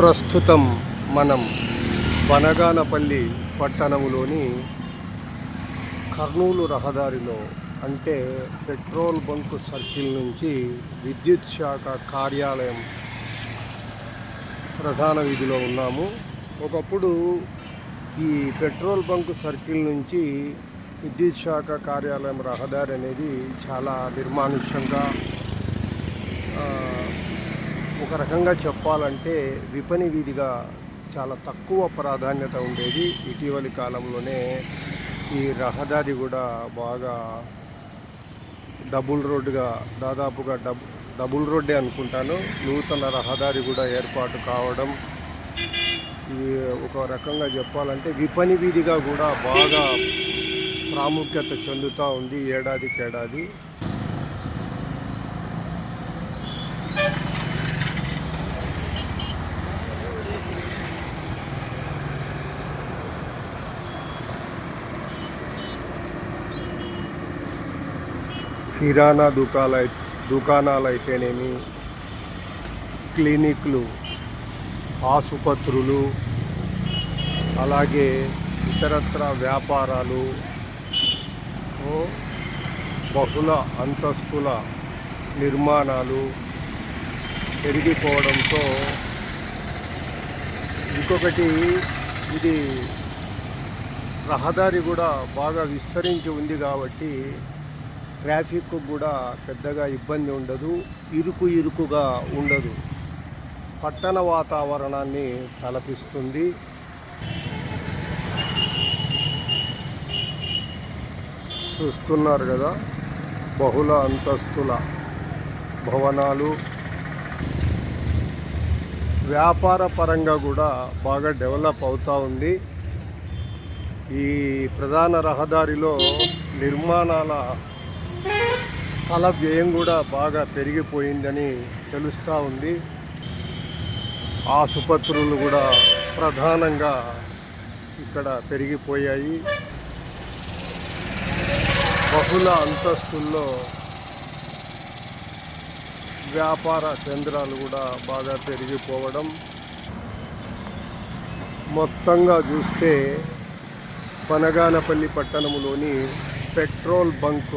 ప్రస్తుతం మనం బనగానపల్లి పట్టణంలోని కర్నూలు రహదారిలో అంటే పెట్రోల్ బంకు సర్కిల్ నుంచి విద్యుత్ శాఖ కార్యాలయం ప్రధాన వీధిలో ఉన్నాము. ఒకప్పుడు ఈ పెట్రోల్ బంకు సర్కిల్ నుంచి విద్యుత్ శాఖ కార్యాలయం రహదారి అనేది చాలా నిర్మానుష్యంగా ఒక రకంగా చెప్పాలంటే విపణి వీధిగా చాలా తక్కువ ప్రాధాన్యత ఉండేది. ఇటీవలి కాలంలోనే ఈ రహదారి కూడా బాగా డబుల్ రోడ్డుగా దాదాపుగా డబ్ డబుల్ రోడ్డే అనుకుంటాను. నూతన రహదారి కూడా ఏర్పాటు కావడం ఇది ఒక రకంగా చెప్పాలంటే విపణి వీధిగా కూడా బాగా ప్రాముఖ్యత చెందుతూ ఉంది ఏడాదికి కిరాణా దుకాణ దుకాణాలు అయితేనేమి క్లినిక్లు ఆసుపత్రులు అలాగే ఇతరత్ర వ్యాపారాలు బహుళ అంతస్తుల నిర్మాణాలు పెరిగిపోవడంతో ఇంకొకటి ఇది రహదారి కూడా బాగా విస్తరించి ఉంది కాబట్టి ట్రాఫిక్ కూడా పెద్దగా ఇబ్బంది ఉండదు ఇరుకు ఇరుకుగా ఉండదు. పట్టణ వాతావరణాన్ని తలపిస్తుంది. చూస్తున్నారు కదా బహుళ అంతస్తుల భవనాలు. వ్యాపార పరంగా కూడా బాగా డెవలప్ అవుతూ ఉంది. ఈ ప్రధాన రహదారిలో నిర్మాణాల స్థల వ్యయం కూడా బాగా పెరిగిపోయిందని తెలుస్తూ ఉంది. ఆసుపత్రులు కూడా ప్రధానంగా ఇక్కడ పెరిగిపోయాయి. బహుళ అంతస్తుల్లో వ్యాపార కేంద్రాలు కూడా బాగా పెరిగిపోవడం. మొత్తంగా చూస్తే పనగానపల్లి పట్టణంలోని పెట్రోల్ బంక్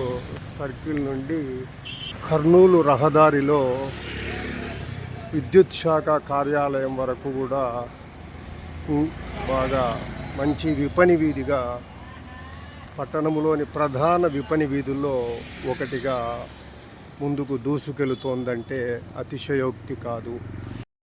సర్కిల్ నుండి కర్నూలు రహదారిలో విద్యుత్ శాఖ కార్యాలయం వరకు కూడా బాగా మంచి విపణి వీధిగా పట్టణంలోని ప్రధాన విపణి వీధుల్లో ఒకటిగా ముందుకు దూసుకెళుతోందంటే అతిశయోక్తి కాదు.